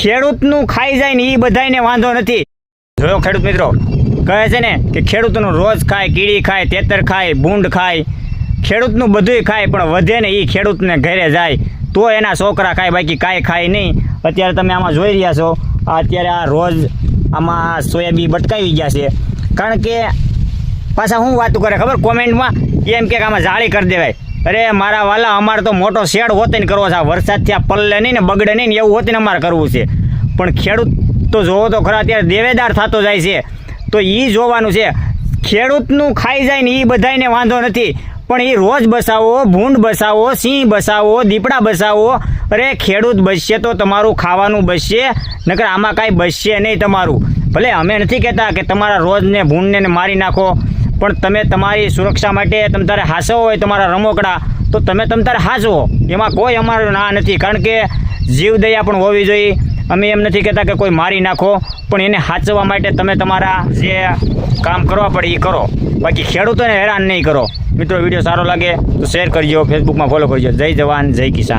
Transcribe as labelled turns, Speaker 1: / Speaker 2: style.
Speaker 1: ખેડૂતનું ખાઈ જાય ને એ બધાયને વાંધો નથી. જોયો ખેડૂત મિત્રો? કહે છે ને કે ખેડૂતનું રોજ ખાય, કીડી ખાય, તેતર ખાય બુંડ ખાય. ખેડૂતનું બધુંય ખાય, પણ વધે ને એ ખેડૂતને ઘરે જાય. તો એના છોકરા ખાય, બાકી કાંઈ ખાય નહીં. અત્યારે તમે આમાં જોઈ રહ્યા છો, અત્યારે આ રોજ આમાં સોયાબી બટકાવી ગયા છે. કારણ કે પાછા શું વાતું કરે ખબર? કોમેન્ટમાં એમ કે આમાં જાળી કરી દેવાય. અરે, મારા વાલા, અમારે તો મોટો શેડ હોતે કરવો છે. આ વરસાદથી આ પલ્લે નહીં ને બગડે નહીં ને એવું હોતે ને અમારે કરવું છે. પણ ખેડૂત તો જોવો તો ખરા, અત્યારે દેવેદાર થતો જાય છે. તો એ જોવાનું છે. ખેડૂતનું ખાઈ જાય ને એ બધાયને વાંધો નથી. પણ એ રોજ બસાવો, ભૂંડ બસાવો, સિંહ બસાવો, દીપડા બસાવો. અરે, ખેડૂત બસશે તો તમારું ખાવાનું બસશે, નકર આમાં કાંઈ બસશે નહીં તમારું. ભલે અમે નથી કહેતા કે તમારા રોજને ભૂંડને મારી નાખો. પણ તમે તમારી સુરક્ષા માટે તમ તારે હાસવો હોય તમારા રમોકડા, તો તમે તમ તારે હાચવો એમાં કોઈ અમારું ના નથી. કારણ કે જીવદયા પણ હોવી જોઈએ. અમે એમ નથી કહેતા કે કોઈ મારી નાખો, પણ એને હાચવા માટે તમે તમારા જે કામ કરવા પડે એ કરો. બાકી ખેડૂતોને હેરાન નહીં કરો. મિત્રો, વીડિયો સારો લાગે તો શેર કરજો ફેસબુકમાં ફોલો કરજો. જય જવાન, જય કિસાન.